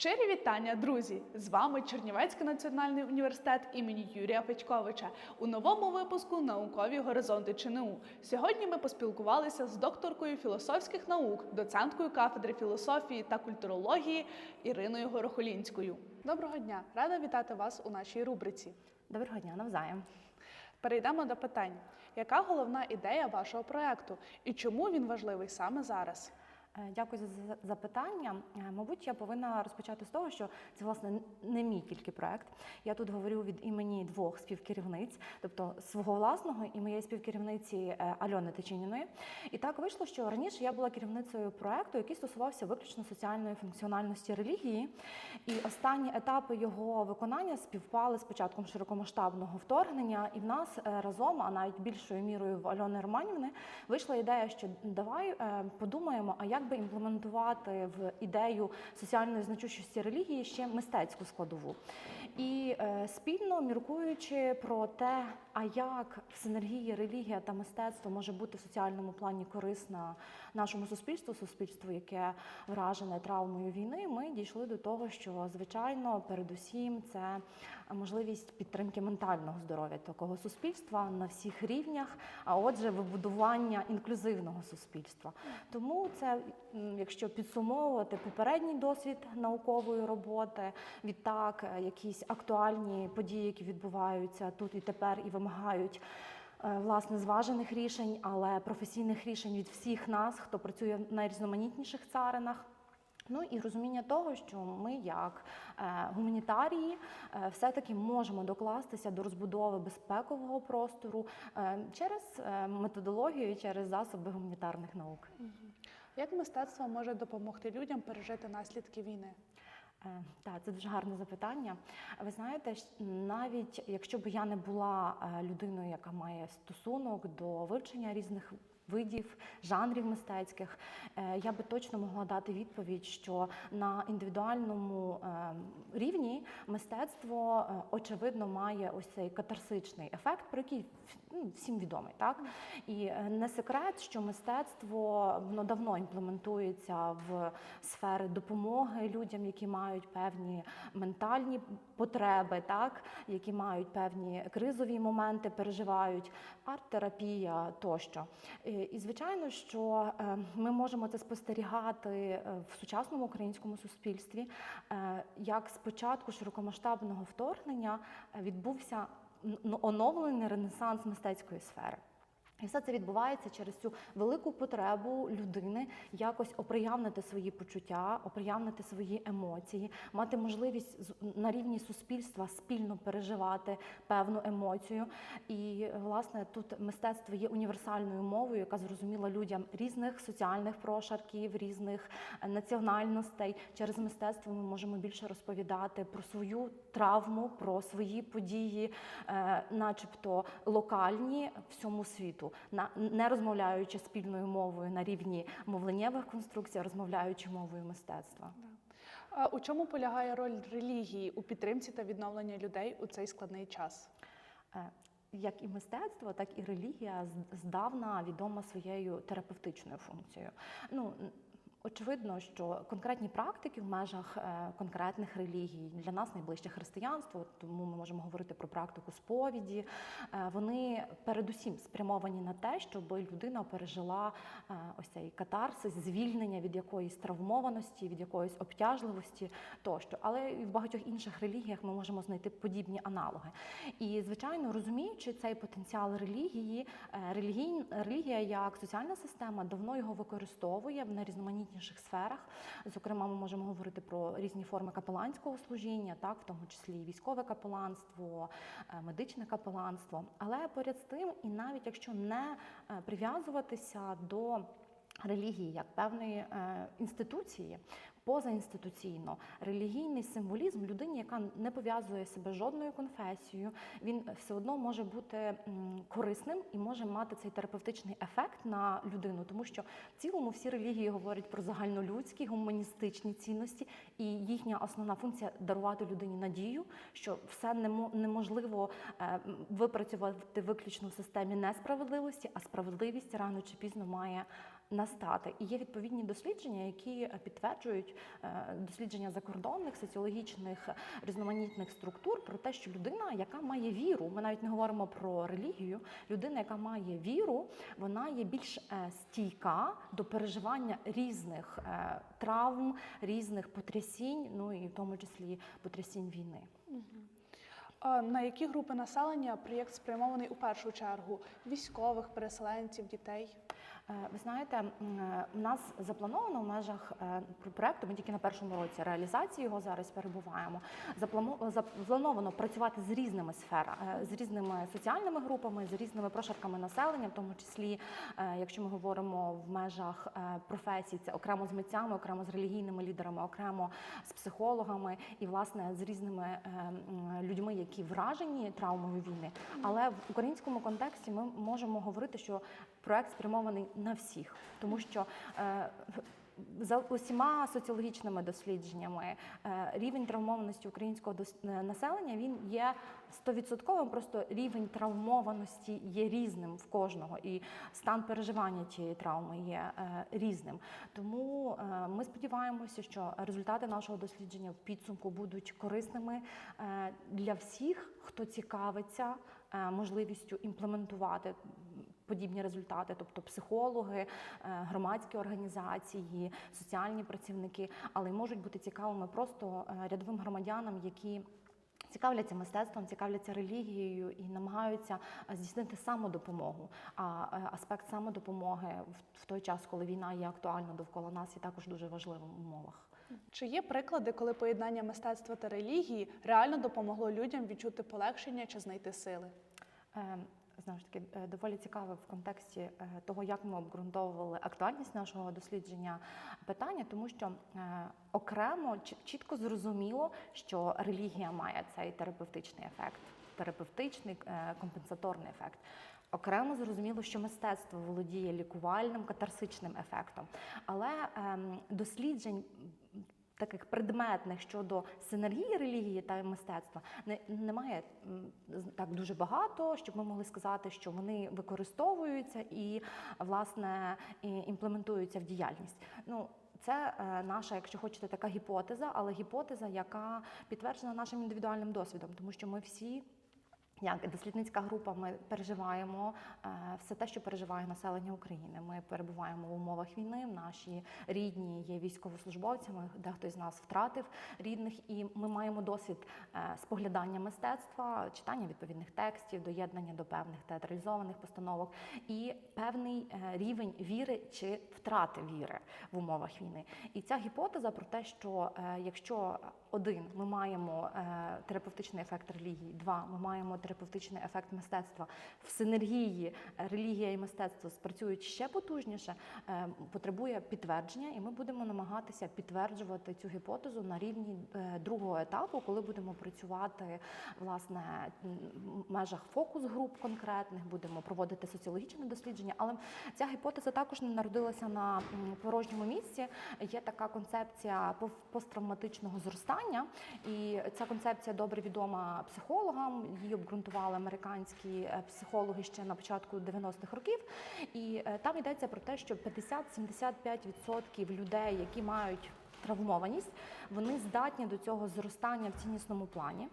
Щирі вітання, друзі! З вами Чернівецький національний університет імені Юрія Петьковича у новому випуску Наукові горизонти ЧНУ. Сьогодні ми поспілкувалися з докторкою філософських наук, доценткою кафедри філософії та культурології Іриною Горохолінською. Доброго дня! Рада вітати вас у нашій рубриці. Доброго дня, навзаєм. Перейдемо до питань. Яка головна ідея вашого проекту і чому він важливий саме зараз? Е, Дякую за за- запитання. Е, Мабуть, я повинна розпочати з того, що це власне не мій тільки проект. Я тут говорю від імені двох співкерівниць, тобто свого власного і моєї співкерівниці е, Альони Тичиніної. І так вийшло, що раніше я була керівницею проекту, який стосувався виключно соціальної функціональності релігії. І останні етапи його виконання співпали з початком широкомасштабного вторгнення. І в нас разом, а навіть більшою мірою в Альони Романівни, вийшла ідея, що давай подумаємо, а як би імплементувати в ідею соціальної значущості релігії ще мистецьку складову. І е, спільно міркуючи про те, а як в синергії релігія та мистецтво може бути в соціальному плані корисна нашому суспільству, суспільству, яке вражене травмою війни, ми дійшли до того, що звичайно, передусім, це можливість підтримки ментального здоров'я такого суспільства на всіх рівнях, а отже, вибудування інклюзивного суспільства. Тому це, якщо підсумовувати попередній досвід наукової роботи, відтак е, якісь актуальні події, які відбуваються тут і тепер, і вимагають. Е, Власне, зважених рішень, але професійних рішень від всіх нас, хто працює в найрізноманітніших царинах. Ну і розуміння того, що ми, як е, гуманітарії, е, все-таки можемо докластися до розбудови безпекового простору через методологію, через засоби гуманітарних наук. Як мистецтво може допомогти людям пережити наслідки війни? Е, Так, це дуже гарне запитання. Ви знаєте, навіть якщо б я не була е, людиною, яка має стосунок до вивчення різних видів, жанрів мистецьких, е, я би точно могла дати відповідь, що на індивідуальному е, рівні мистецтво е, очевидно має ось цей катарсичний ефект, про який ну, всім відомий, так? І не секрет, що мистецтво воно давно імплементується в сфери допомоги людям, які мають певні ментальні потреби, так? Які мають певні кризові моменти, переживають арт-терапія тощо. Е, І звичайно, що е, ми можемо це спостерігати е, в сучасному українському суспільстві, е, як з початку широкомасштабного вторгнення відбувся н- оновлений ренесанс мистецької сфери. І все це відбувається через цю велику потребу людини якось оприявнити свої почуття, оприявнити свої емоції, мати можливість на рівні суспільства спільно переживати певну емоцію. І власне тут мистецтво є універсальною мовою, яка зрозуміла людям різних соціальних прошарків, різних національностей. Через мистецтво ми можемо більше розповідати про свою травму, про свої події, е, начебто локальні всьому світу, на не розмовляючи спільною мовою на рівні мовленнєвих конструкцій, а розмовляючи мовою мистецтва. А У чому полягає роль релігії у підтримці та відновленні людей у цей складний час? Е, Як і мистецтво, так і релігія здавна відома своєю терапевтичною функцією. Ну очевидно, що конкретні практики в межах е, конкретних релігій для нас найближче християнство, тому ми можемо говорити про практику сповіді. Е, Вони передусім спрямовані на те, щоб людина пережила е, ось цей катарсис, звільнення від якоїсь травмованості, від якоїсь обтяжливості тощо. Але і в багатьох інших релігіях ми можемо знайти подібні аналоги. І звичайно, розуміючи цей потенціал релігії, релігія як соціальна система давно його використовує в найрізноманітніших сферах. Зокрема, ми можемо говорити про різні форми капеланського служіння, так в тому числі військове капеланство, е, медичне капеланство. Але поряд з тим, і навіть якщо не е, прив'язуватися до релігії як певної е, інституції, позаінституційно, релігійний символізм людині, яка не пов'язує себе жодною конфесією, він все одно може бути корисним і може мати цей терапевтичний ефект на людину, тому що в цілому всі релігії говорять про загальнолюдські гуманістичні цінності, і їхня основна функція дарувати людині надію, що все немо- неможливо е, випрацювати виключно в системі несправедливості, а справедливість рано чи пізно має настати. І є відповідні дослідження, які е, підтверджують е, дослідження закордонних соціологічних е, різноманітних структур про те, що людина, яка має віру, ми навіть не говоримо про релігію, людина, яка має віру, вона є більш стійка до переживання різних травм, різних потрясінь, ну і в тому числі потрясінь війни. На які групи населення проєкт спрямований у першу чергу? Військових, переселенців, дітей? Е, Ви знаєте, е, у нас заплановано в межах е, проекту, ми тільки на першому році реалізації його зараз перебуваємо. Заплановано працювати з різними сферами, з різними соціальними групами, з різними прошарками населення, в тому числі, якщо ми говоримо в межах професій, це окремо з митцями, окремо з релігійними лідерами, окремо з психологами і власне з різними людьми, які вражені травмою війни. Але в українському контексті ми можемо говорити, що проект спрямований на всіх, тому що е, за усіма соціологічними дослідженнями е, рівень травмованості українського дос- е, населення він є стовідсотковим. Просто рівень травмованості є різним в кожного, і стан переживання цієї травми є різним. Тому ми сподіваємося, що результати нашого дослідження в підсумку будуть корисними для всіх, хто цікавиться можливістю імплементувати подібні результати, тобто психологи, е, громадські організації, соціальні працівники, але й можуть бути цікавими просто е, рядовим громадянам, які цікавляться мистецтвом, цікавляться релігією і намагаються е, здійснити самодопомогу. А аспект самодопомоги в- в той час, коли війна є актуальна довкола нас, є також дуже важливим в умовах. Чи є приклади, коли поєднання мистецтва та релігії реально допомогло людям відчути полегшення чи знайти сили? Знову ж таки, е, доволі цікаве в контексті е, того, як ми обґрунтовували актуальність нашого дослідження питання, тому що е, окремо чітко зрозуміло, що релігія має цей терапевтичний ефект, терапевтичний компенсаторний ефект. Окремо зрозуміло, що мистецтво володіє лікувальним катарсичним ефектом, але ем, досліджень таких предметних щодо синергії релігії та мистецтва немає так дуже багато, щоб ми могли сказати, що вони використовуються і власне імплементуються в діяльність. Ну це е, наша, якщо хочете, така гіпотеза, але гіпотеза, яка підтверджена нашим індивідуальним досвідом, тому що ми всі. Як дослідницька група, ми переживаємо е, все те, що переживає населення України. Ми перебуваємо в умовах війни. Наші рідні є військовослужбовцями, дехто з нас втратив рідних, і ми маємо досвід е, споглядання мистецтва, читання відповідних текстів, доєднання до певних театралізованих постановок і певний е, рівень віри чи втрати віри в умовах війни. І ця гіпотеза про те, що якщо один ми маємо е, терапевтичний ефект релігії, два ми маємо терапевтичний ефект мистецтва в синергії е, релігія і мистецтво спрацюють ще потужніше, е, потребує підтвердження, і ми будемо намагатися підтверджувати цю гіпотезу на рівні другого етапу, коли будемо працювати власне в межах фокус груп конкретних, будемо проводити соціологічне дослідження. Але ця гіпотеза також не народилася на порожньому місці. Є така концепція посттравматичного зростання, і ця концепція добре відома психологам. Її обґрунтували американські е, психологи ще на початку 90-х років. І е, там йдеться про те, що 50-75% людей, які мають травмованість, вони здатні до цього зростання в ціннісному плані.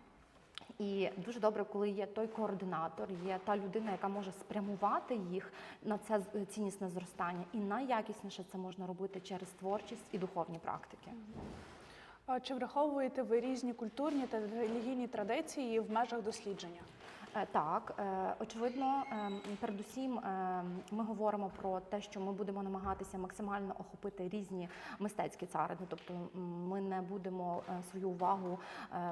І дуже добре, коли є той координатор, є та людина, яка може спрямувати їх на це з- ціннісне зростання. І найякісніше це можна робити через творчість і духовні практики. Чи враховуєте ви різні культурні та релігійні традиції в межах дослідження? Е, Так, е, очевидно, ем, передусім е, ми говоримо про те, що ми будемо намагатися максимально охопити різні мистецькі цари. Ну, тобто ми не будемо е, свою увагу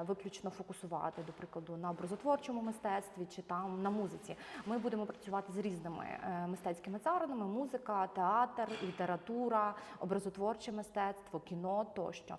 виключно фокусувати, до прикладу, на образотворчому мистецтві чи там на музиці. Ми будемо працювати з різними мистецькими царинами: музика, театр, література, образотворче мистецтво, кіно тощо.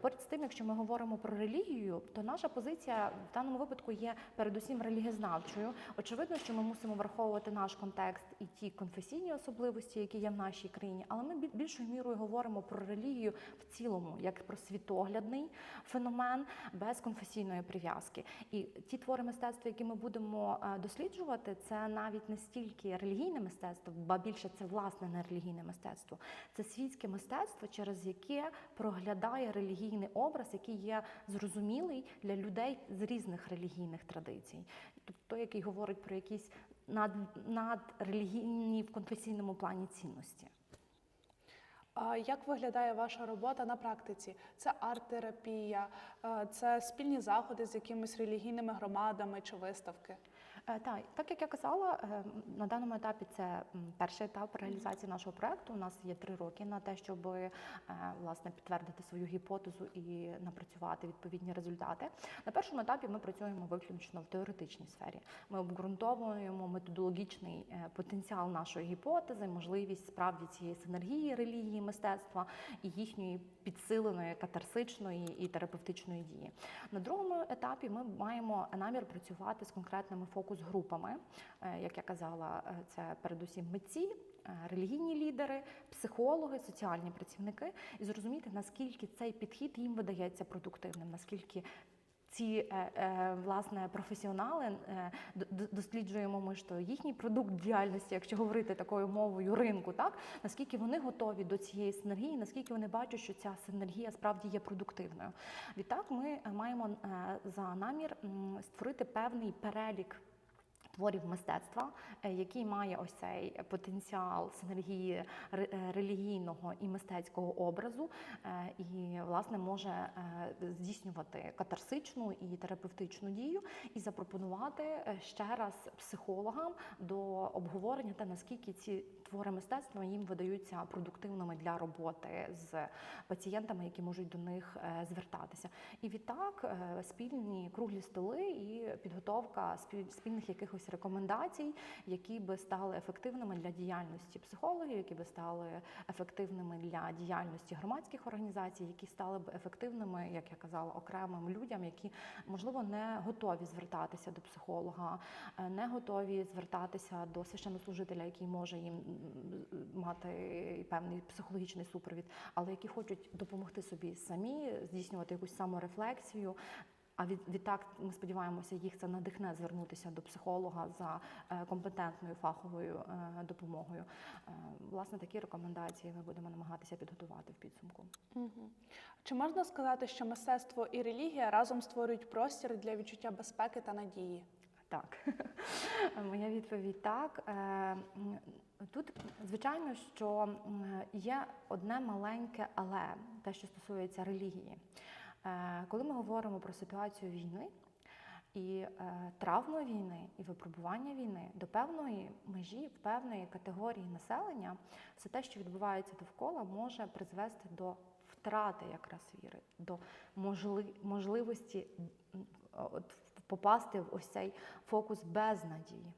Поряд з тим, якщо ми говоримо про релігію, то наша позиція в даному випадку є передусім релігієзною. Релігієзнавчою. Очевидно, що ми мусимо враховувати наш контекст і ті конфесійні особливості, які є в нашій країні, але ми більшою мірою говоримо про релігію в цілому, як про світоглядний феномен без конфесійної прив'язки. І ті твори мистецтва, які ми будемо е, досліджувати, це навіть не стільки релігійне мистецтво, ба більше це власне не релігійне мистецтво. Це світське мистецтво, через яке проглядає релігійний образ, який є зрозумілий для людей з різних релігійних традицій. Тобто той, який говорить про якісь над, надрелігійні в конфесійному плані цінності. Як виглядає ваша робота на практиці? Це арт-терапія, е, це спільні заходи з якимись релігійними громадами чи виставки? Е, Так, так як я казала, е, на даному етапі це перший етап реалізації нашого проекту. У нас є три роки на те, щоб е, власне підтвердити свою гіпотезу і напрацювати відповідні результати. На першому етапі ми працюємо виключно в теоретичній сфері. Ми обґрунтовуємо методологічний потенціал нашої гіпотези, можливість справді цієї синергії релігії, мистецтва і їхньої підсиленої катарсичної і терапевтичної дії. На другому етапі ми маємо намір працювати з конкретними фокус-групами. Е, Як я казала, е, це передусім митці, е, релігійні лідери, психологи, соціальні працівники, і зрозуміти, наскільки цей підхід їм видається продуктивним, наскільки. Ці власне професіонали досліджуємо ми що їхній продукт діяльності, якщо говорити такою мовою ринку, так наскільки вони готові до цієї синергії, наскільки вони бачать, що ця синергія справді є продуктивною. Відтак, ми маємо за намір створити певний перелік. Творів мистецтва, е, який має ось цей потенціал синергії е, релігійного і мистецького образу, е, і власне може здійснювати катарсичну і терапевтичну дію, і запропонувати ще раз психологам до обговорення те, наскільки ці твори мистецтва їм видаються продуктивними для роботи з пацієнтами, які можуть до них звертатися. І відтак спільні круглі столи і підготовка спіль- спільних якихось рекомендацій, які би стали ефективними для діяльності психологів, які би стали ефективними для діяльності громадських організацій, які стали б ефективними, як я казала, окремим людям, які можливо не готові звертатися до психолога, е, не готові звертатися до священнослужителя, який може їм мати певний психологічний супровід, але які хочуть допомогти собі самі здійснювати якусь саморефлексію. А від, відтак ми сподіваємося, їх це надихне звернутися до психолога за е, компетентною фаховою е, допомогою. Е, власне, такі рекомендації ми будемо намагатися підготувати в підсумку. Угу. Чи можна сказати, що мистецтво і релігія разом створюють простір для відчуття безпеки та надії? Так, моя відповідь так. Тут, звичайно, що є одне маленьке але те, що стосується релігії. Е, Коли ми говоримо про ситуацію війни і е, травми війни, і випробування війни до певної межі, певної категорії населення, все те, що відбувається довкола, може призвести до втрати якраз віри, до можли- можливості попасти в ось цей фокус безнадії.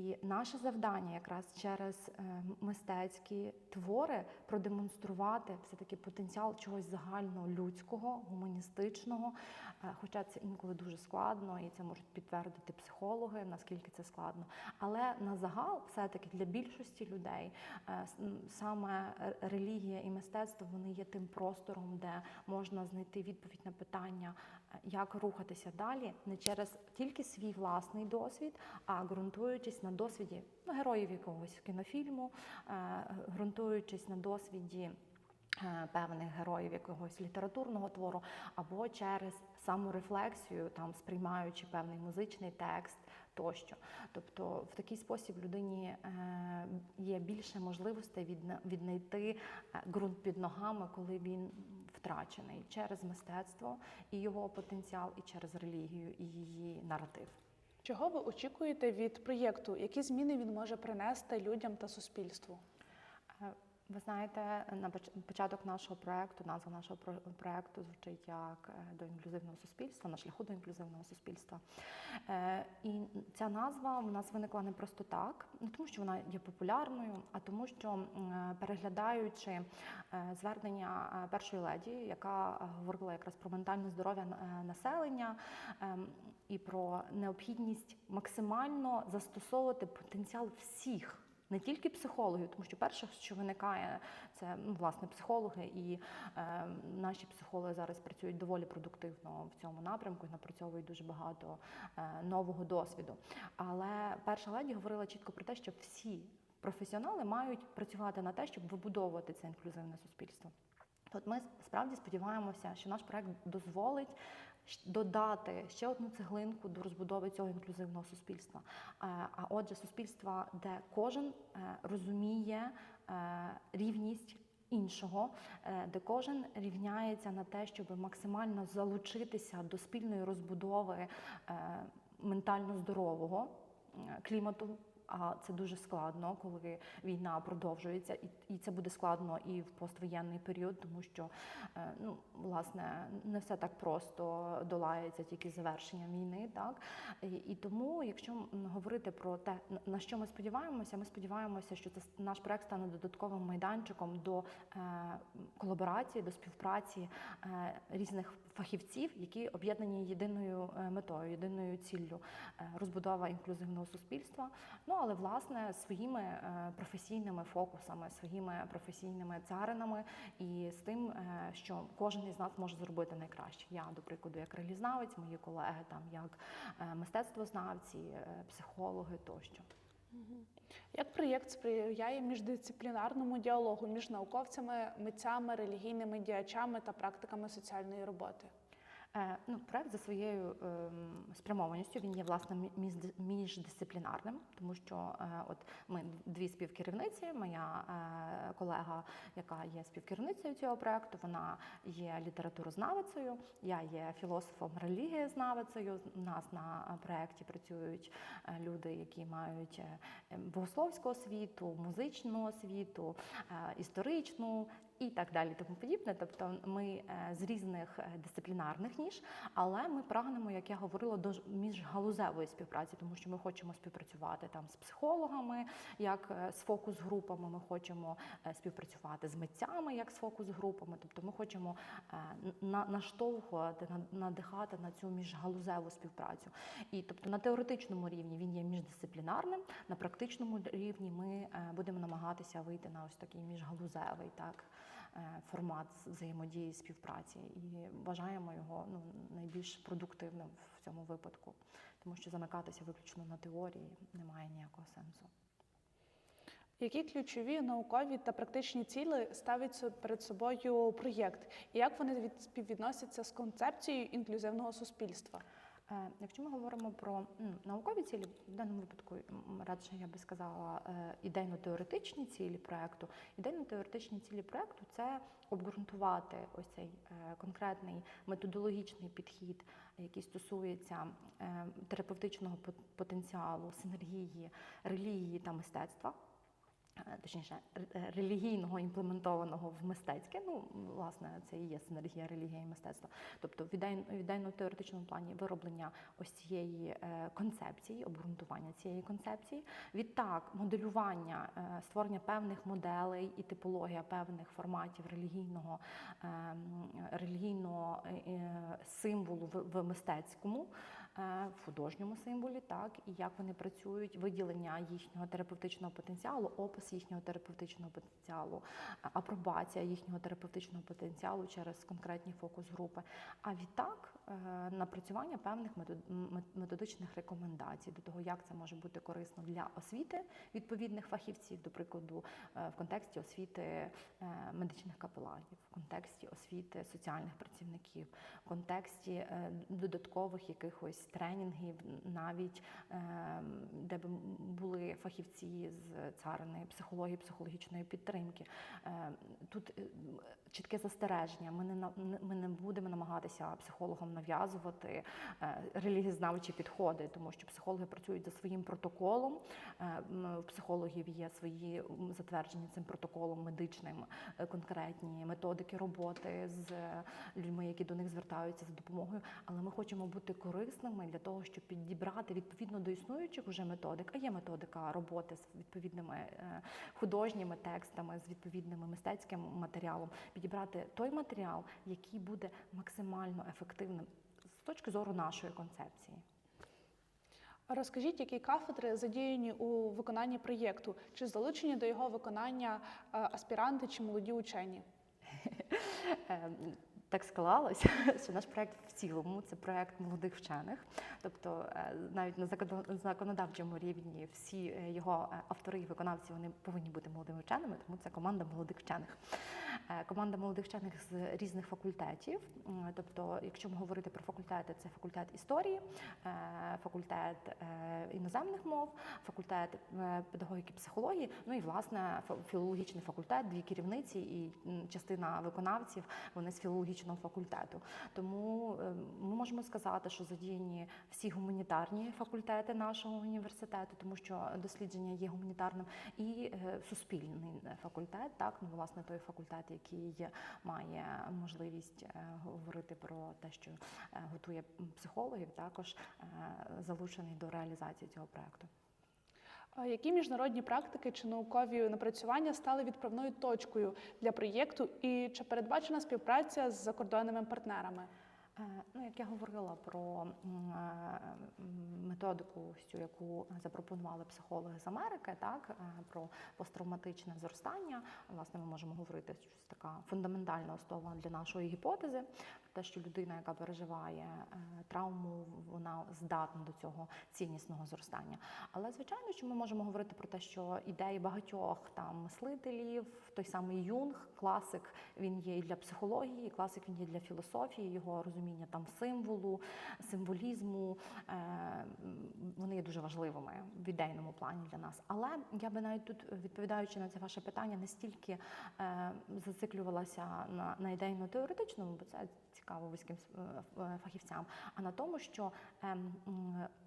І наше завдання якраз через е, мистецькі твори продемонструвати все-таки потенціал чогось загальнолюдського, гуманістичного. Е, Хоча це інколи дуже складно, і це можуть підтвердити психологи, наскільки це складно. Але на загал, все-таки для більшості людей е, саме релігія і мистецтво вони є тим простором, де можна знайти відповідь на питання, як рухатися далі, не через тільки свій власний досвід, а ґрунтуючись на досвіді ну, героїв якогось кінофільму, е, ґрунтуючись на досвіді. е, Певних героїв якогось літературного твору, або через саморефлексію, там сприймаючи певний музичний текст тощо. Тобто, в такий спосіб людині е, є більше можливостей віднайти ґрунт під ногами, коли він втрачений через мистецтво і його потенціал, і через релігію і її наратив. Чого ви очікуєте від проєкту? Які зміни він може принести людям та суспільству? Ви знаєте, на початок нашого проекту, назва нашого про- проекту звучить як е, до інклюзивного суспільства, на шляху до інклюзивного суспільства. Е, І ця назва у нас виникла не просто так, не тому що вона є популярною, а тому, що переглядаючи е, звернення першої леді, яка говорила якраз про ментальне здоров'я населення і про необхідність максимально застосовувати потенціал всіх. Не тільки психологів, тому що перше, що виникає, це ну, власне психологи, і е, наші психологи зараз працюють доволі продуктивно в цьому напрямку і напрацьовують дуже багато е, нового досвіду. Але перша леді говорила чітко про те, що всі професіонали мають працювати на те, щоб вибудовувати це інклюзивне суспільство. От ми справді сподіваємося, що наш проект дозволить додати ще одну цеглинку до розбудови цього інклюзивного суспільства. Е, А отже, суспільства, де кожен е, розуміє е, рівність іншого, де кожен рівняється на те, щоб максимально залучитися до спільної розбудови ментально здорового клімату. А це дуже складно, коли війна продовжується, і, це буде складно і в поствоєнний період, тому що е, ну власне не все так просто долається тільки завершенням війни, так і, тому, якщо говорити про те, на- що ми сподіваємося, ми сподіваємося, що це наш проект стане додатковим майданчиком до е, колаборації, до співпраці е, різних фахівців, які об'єднані єдиною метою, єдиною ціллю розбудова інклюзивного суспільства. Ну але власне своїми е, професійними фокусами, своїми професійними царинами і з тим, е, що кожен із нас може зробити найкраще. Я, до прикладу, як релізнавець, мої колеги там як е, мистецтвознавці, психологи тощо. Як проєкт сприяє міждисциплінарному діалогу між науковцями, митцями, релігійними діячами та практиками соціальної роботи? Е, Ну, проект за своєю ем, спрямованістю він є власне міждисциплінарним, тому що е, от ми дві співкерівниці. Моя е, колега, яка є співкерівницею цього проекту, вона є літературознавицею, я є філософом релігієзнавицею. У нас на проєкті працюють люди, які мають ем, богословську освіту, музичну освіту, історичну і так далі, тому подібне. Тобто ми е, з різних е, дисциплінарних ніж, але ми прагнемо, як я говорила, до міжгалузевої співпраці, тому що ми хочемо співпрацювати там з психологами, як е, з фокус-групами. Ми хочемо співпрацювати з митцями, як з фокус-групами. Тобто, ми хочемо на- наштовхувати, надихати на цю міжгалузеву співпрацю. І тобто на теоретичному рівні він є міждисциплінарним, на практичному рівні ми будемо намагатися вийти на ось такий міжгалузевий так формат взаємодії співпраці і вважаємо його ну найбільш продуктивним в цьому випадку, тому що замикатися виключно на теорії немає ніякого сенсу. Які ключові наукові та практичні цілі ставить перед собою проєкт, і як вони від- співвідносяться з концепцією інклюзивного суспільства? Е, Якщо ми говоримо про наукові цілі, в даному випадку радше я би сказала е, ідейно-теоретичні цілі проекту. Ідейно-теоретичні цілі проекту це обґрунтувати ось цей е, конкретний методологічний підхід, який стосується терапевтичного потенціалу, синергії, релігії та мистецтва. Е, Точніше, е, релігійного імплементованого в мистецьке. Ну, власне, це і є синергія релігія і мистецтва. Тобто, в ідейно- в ідейно-теоретичному плані вироблення ось цієї е, концепції, обґрунтування цієї концепції. Відтак, моделювання, створення певних моделей і типологія певних форматів релігійного, е, релігійного символу в, мистецькому, в художньому символі, так і як вони працюють, виділення їхнього терапевтичного потенціалу, опис їхнього терапевтичного потенціалу, апробація їхнього терапевтичного потенціалу через конкретні фокус-групи. А відтак е, напрацювання певних метод- методичних рекомендацій до того, як це може бути корисно для освіти відповідних фахівців, до прикладу, е, в контексті освіти е, медичних капеланів, в контексті освіти соціальних працівників, в контексті е, додаткових якихось тренінгів, навіть е, де б були фахівці з царини психології, психологічної підтримки. Е, Тут е, чітке застереження. Ми не ми не будемо намагатися психологом нав'язувати е, релігієзнавчі підходи, тому що психологи працюють за своїм протоколом. Е, У психологів є свої затверджені цим протоколом медичним е, конкретні методики роботи з людьми, які до них звертаються за допомогою. Але ми хочемо бути корисними для того, щоб підібрати відповідно до існуючих уже методик. А є методика роботи з відповідними художніми текстами, з відповідним мистецьким матеріалом, підібрати той матеріал, який буде максимально ефективним точки зору нашої концепції. Розкажіть, які кафедри задіяні у виконанні проєкту? Чи залучені до його виконання е, аспіранти чи молоді учені? Е, Так склалося, що наш проект в цілому це проект молодих вчених. Тобто е, навіть на законодавчому рівні всі е, його автори і виконавці вони повинні бути молодими вченими, тому це команда молодих вчених. Е, Команда молодих вчених з різних факультетів. Тобто, якщо ми говорити про факультети, це факультет історії, е, факультет е, іноземних мов, факультет педагогіки психології, ну і власне філологічний факультет, дві керівниці і частина виконавців вони з філологічного факультету. Тому ми можемо сказати, що задіяні всі гуманітарні факультети нашого університету, тому що дослідження є гуманітарним, і суспільний факультет, так ну власне той факультет, який має можливість е, говорити про те, що е, готує психологів, також е, залучений до реалізації цього проекту. Які міжнародні практики чи наукові напрацювання стали відправною точкою для проєкту, і чи передбачена співпраця з закордонними партнерами? Е, Ну, як я говорила про е, методику, яку запропонували психологи з Америки, так е, про посттравматичне зростання. Власне, ми можемо говорити, що це така фундаментальна основа для нашої гіпотези, те, що людина, яка переживає травму, вона здатна до цього ціннісного зростання. Але звичайно, що ми можемо говорити про те, що ідеї багатьох там мислителів, той самий Юнг, класик, він є і для психології, класик він є для філософії, його розуміння там символу, символізму. е, Вони є дуже важливими в ідейному плані для нас. Але я би навіть тут, відповідаючи на це ваше питання, не стільки е, зациклювалася на, на ідейно-теоретичному, бо це цікаво вузьким е, е, фахівцям, а на тому, що ем,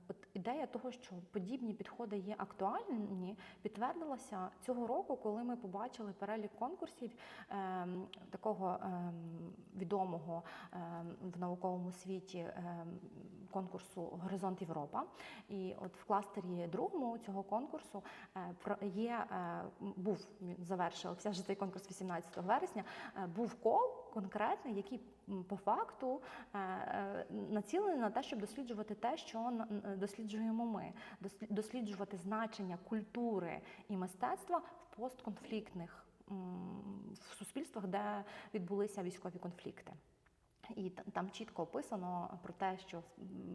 от ідея того, що подібні підходи є актуальні, підтвердилася цього року, коли ми побачили перелік конкурсів ем, такого ем, відомого в науковому світі конкурсу Горизонт Європа. І от в кластері другому цього конкурсу е, про- є був завершився вже цей конкурс 18 вересня. Був кол конкретний, який по факту е, е, націлений на те, щоб досліджувати те, що досліджуємо ми, Дослі- досліджувати значення культури і мистецтва в постконфліктних в суспільствах, де відбулися військові конфлікти. І там чітко описано про те, що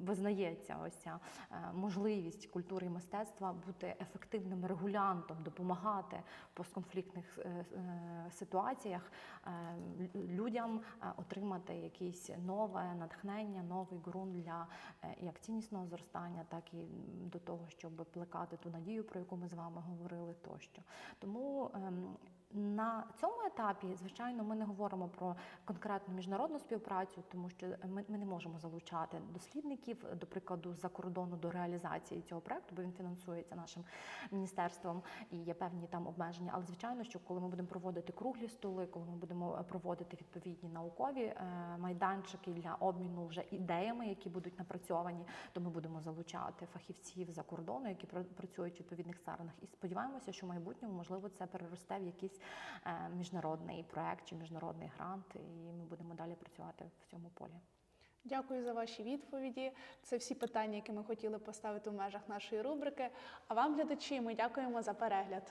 визнається ось ця е, можливість культури і мистецтва бути ефективним регулянтом, допомагати в постконфліктних е, е, ситуаціях людям отримати якесь нове натхнення, новий ґрунт для як ціннісного зростання, так і до того, щоб плекати ту надію, про яку ми з вами говорили тощо. Тому ем, на цьому етапі, звичайно, ми не говоримо про конкретну міжнародну співпрацю, тому що ми, ми не можемо залучати дослідників, до прикладу, з-за кордону до реалізації цього проекту, бо він фінансується нашим міністерством і є певні там обмеження. Але звичайно, що коли ми будемо проводити круглі столи, коли ми будемо е, проводити відповідні наукові е, майданчики для обміну вже ідеями, які будуть напрацьовані, то ми будемо залучати фахівців за кордону, які пра- працюють в відповідних сторонах. І сподіваємося, що в майбутньому можливо це переросте в якийсь е, міжнародний проект чи міжнародний грант, і ми будемо далі працювати в цьому полі. Дякую за ваші відповіді. Це всі питання, які ми хотіли поставити в межах нашої рубрики. А вам, глядачі, ми дякуємо за перегляд.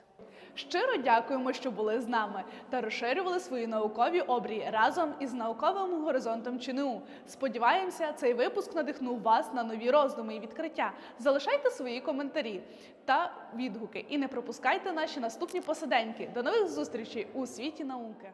Щиро дякуємо, що були з нами та розширювали свої наукові обрії разом із науковим горизонтом ЧНУ. Сподіваємося, цей випуск надихнув вас на нові роздуми і відкриття. Залишайте свої коментарі та відгуки і не пропускайте наші наступні посиденьки. До нових зустрічей у світі науки.